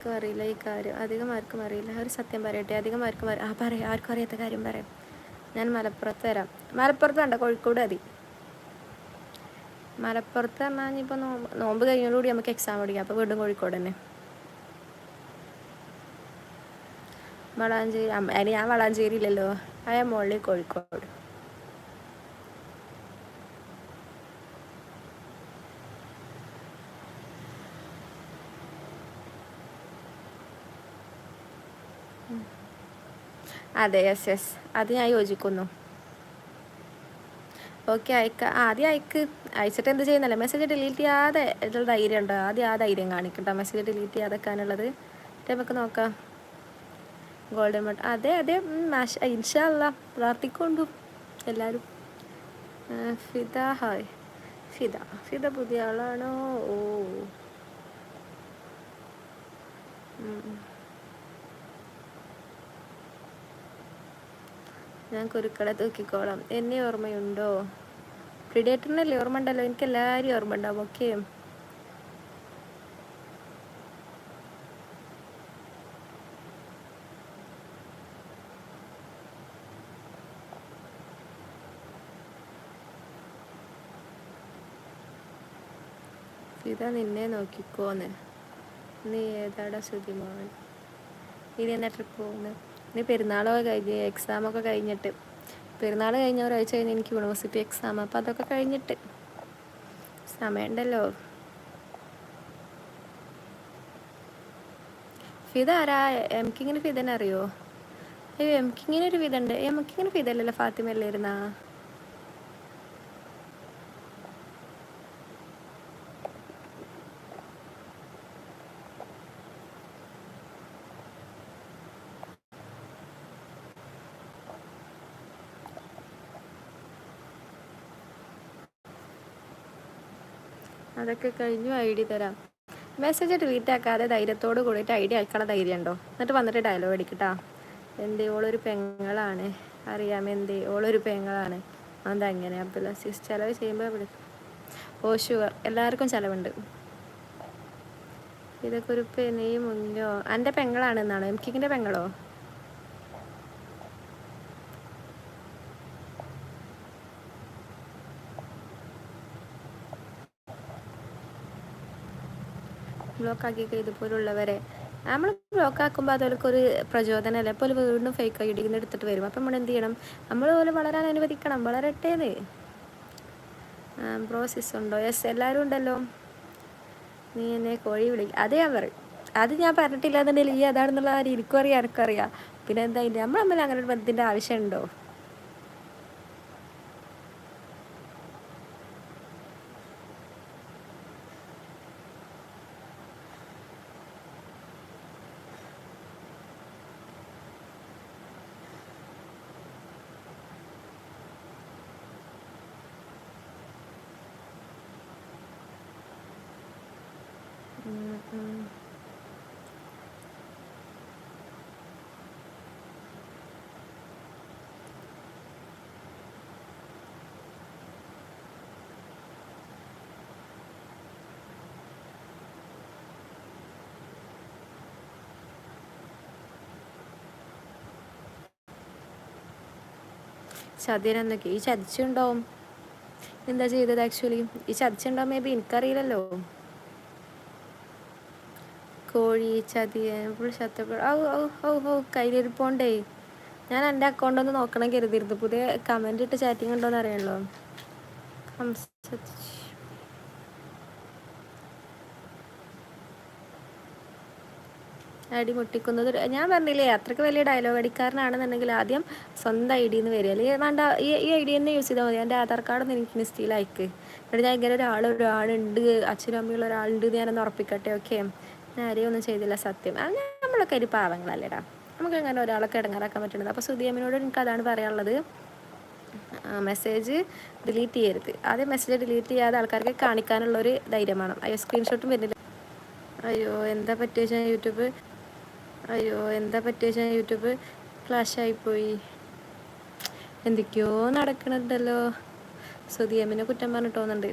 ആർക്കും അറിയില്ല ഈ കാര്യം. അധികം ആർക്കും അറിയില്ല. ഒരു സത്യം പറയട്ടെ. അധികം ആർക്കും ആ പറയാം. ആർക്കും അറിയാത്ത കാര്യം പറയാം. ഞാൻ മലപ്പുറത്ത് വരാം. മലപ്പുറത്ത് വേണ്ട കോഴിക്കോട് മതി. മലപ്പുറത്ത് പറഞ്ഞാൽ ഇനിയിപ്പോൾ നോമ്പ് നോമ്പ് കഴിഞ്ഞോടുകൂടി നമുക്ക് എക്സാം പഠിക്കാം. അപ്പോൾ വീണ്ടും കോഴിക്കോട് തന്നെ. വളാഞ്ചേരി അതിന് ഞാൻ വളാഞ്ചേരിയില്ലല്ലോ. അയാ മുകളിൽ കോഴിക്കോട്. അതെ യെസ് യെസ് അത് ഞാൻ യോജിക്കുന്നു. ഓക്കെ അയക്ക. ആദ്യം അയക്ക്. അയച്ചിട്ട് എന്ത് ചെയ്യുന്നല്ലേ? മെസ്സേജ് ഡിലീറ്റ് ചെയ്യാതെ ധൈര്യം ഉണ്ടോ? ആദ്യം ആ ധൈര്യം കാണിക്കട്ടോ മെസ്സേജ് ഡിലീറ്റ് ചെയ്യാതെക്കാനുള്ളത്. നമുക്ക് നോക്കാം. ഗോൾഡൻ മട്ട് അതെ അതെ. മാഷ ഇൻഷല്ല പ്രാർത്ഥിക്കൊണ്ടു എല്ലാവരും ഫിദ ഹായ്. ഫിദ. ഫിദ പുതിയ ആളാണോ? ഓ. ഞാൻ കുരുക്കളെ തൂക്കിക്കോളാം. എന്നെ ഓർമ്മയുണ്ടോ? പ്രിഡേറ്ററിനല്ലേ ഓർമ്മ ഉണ്ടല്ലോ എനിക്ക് എല്ലാവരും ഓർമ്മ ഉണ്ടാവും ഓക്കെ. ഇതാ നിന്നെ നോക്കിക്കോന്ന്. നീ ഏതാടാ ശ്രുതിമോൻ ഇനി എന്നാ ട്രിപ്പ് പോകുന്നത് ഇനി പെരുന്നാളൊക്കെ കഴിഞ്ഞ് എക്സാമൊക്കെ കഴിഞ്ഞിട്ട്. പെരുന്നാൾ കഴിഞ്ഞ ഒരാഴ്ച കഴിഞ്ഞ് എനിക്ക് യൂണിവേഴ്സിറ്റി എക്സാം അപ്പം അതൊക്കെ കഴിഞ്ഞിട്ട്. സമയമുണ്ടല്ലോ. ഫിത ആരാ? എം കിങ്ങിന് ഫിദനെ അറിയോ? അയ്യോ എം കിങ്ങിന് ഒരു ഫിദ ഉണ്ട്. എം കിങ്ങിന് ഫിതല്ലല്ലോ ഫാത്തിമ അല്ലായിരുന്നാ അതൊക്കെ കഴിഞ്ഞു ഐ ഡി തരാം. മെസ്സേജ് ഡിലീറ്റ് ആക്കാതെ ധൈര്യത്തോട് കൂടിയിട്ട് ഐ ഡി അയക്കണ ധൈര്യം ഉണ്ടോ? എന്നിട്ട് വന്നിട്ട് ഡയലോഗ് അടിക്കട്ടാ. എന്തേ ഓളൊരു പെങ്ങളാണ്. അറിയാം എന്തേ ഓളൊരു പെങ്ങളാണ്. അതെന്താ എങ്ങനെ അബ്ദുൽ അസീസ്? ചിലവ് ചെയ്യുമ്പോൾ വിളിക്കും ഓ ഷുവർ എല്ലാവർക്കും ചിലവുണ്ട്. ഇതൊക്കെ ഒരു പെനയും മുന്നോ എന്റെ പെങ്ങളാണെന്നാണോ? എം കിങ്ങിന്റെ പെങ്ങളോ? ബ്ലോക്ക് ആക്കിയൊക്കെ ഇതുപോലുള്ളവരെ. നമ്മൾ ബ്ലോക്ക് ആക്കുമ്പോൾ അതൊരു പ്രചോദനമല്ലേ അപ്പോൾ വീണ്ടും ഫേക്ക് ഐ ഡി എടുത്തിട്ട് വരും. അപ്പം നമ്മൾ എന്ത് ചെയ്യണം? നമ്മൾ പോലെ വളരാൻ അനുവദിക്കണം. വളരട്ടേന്ന്. പ്രോസസ് ഉണ്ടോ? യെസ് എല്ലാവരും ഉണ്ടല്ലോ. നീ എന്നെ കോഴി വിളിക്കും അതേ പറയും. അത് ഞാൻ പറഞ്ഞിട്ടില്ല എന്നുണ്ടെങ്കിൽ ഈ അതാണെന്നുള്ള കാര്യം എനിക്കും അറിയാം. എനിക്കറിയാം പിന്നെ എന്താ നമ്മൾ തമ്മിൽ അങ്ങനെ ഒരു ബന്ധത്തിന്റെ ആവശ്യമുണ്ടോ? ചതിനെന്നൊക്കെ ഈ ചതിച്ചുണ്ടാവും. എന്താ ചെയ്തത് ആക്ച്വലി ഈ ചതിച്ചുണ്ടാവും മേ ബി എനിക്കറിയില്ലല്ലോ. കോഴി ചതി ഫുൾ ശത്രുക്കൾ ഔ ഔ ഔ ഔ കയ്യിലിരിപ്പോണ്ടേ ഞാൻ എന്റെ അക്കൗണ്ട് ഒന്ന് നോക്കണം കരുതിയിരുന്നു. പുതിയ കമന്റ് ഇട്ട് ചാറ്റിംഗ് ഉണ്ടോ എന്ന് അറിയണല്ലോ അടി മുട്ടിക്കുന്നത് ഞാൻ പറഞ്ഞില്ലേ അത്രയ്ക്ക് വലിയ ഡയലോഗ് അടിക്കാരനാണെന്നുണ്ടെങ്കിൽ ആദ്യം സ്വന്തം ഐ ഡിന്ന് വരിക. അല്ലെങ്കിൽ വേണ്ട ഈ ഈ ഐ ഡി തന്നെ യൂസ് ചെയ്താൽ മതി. എന്റെ ആധാർ കാർഡൊന്നും എനിക്ക് ഇൻസ്റ്റയിൽ അയക്ക്. എന്നിട്ട് ഞാൻ ഇങ്ങനെ ഒരാൾ ഒരാളുണ്ട് അച്ഛനും അമ്മയുള്ള ഒരാളുണ്ട് ഞാനൊന്ന് ഉറപ്പിക്കട്ടെ ഓക്കെ ഞാൻ ആരെയും ഒന്നും ചെയ്തില്ല സത്യം. അങ്ങനെ നമ്മളൊക്കെ ഒരു പാവങ്ങളല്ലേടാ. നമുക്ക് അങ്ങനെ ഒരാളൊക്കെ ഇടങ്ങാറാക്കാൻ പറ്റുന്നത് അപ്പോൾ സുധിയമ്മനോട് എനിക്ക് അതാണ് പറയാനുള്ളത് മെസ്സേജ് ഡിലീറ്റ് ചെയ്യരുത്. ആദ്യം മെസ്സേജ് ഡിലീറ്റ് ചെയ്യാതെ ആൾക്കാർക്ക് കാണിക്കാനുള്ള കാണിക്കാനുള്ളൊരു വേണം അയ്യോ സ്ക്രീൻഷോട്ടും വരുന്നില്ല. അയ്യോ എന്താ പറ്റിയ യൂട്യൂബ്? അയ്യോ എന്താ പറ്റിയ യൂട്യൂബ്? ഫ്ലാഷ് ആയിപ്പോയി. എന്തൊക്കെയോ നടക്കണുണ്ടല്ലോ. സുധിയമ്മിനെ കുറ്റം പറഞ്ഞിട്ടോന്നുണ്ട്.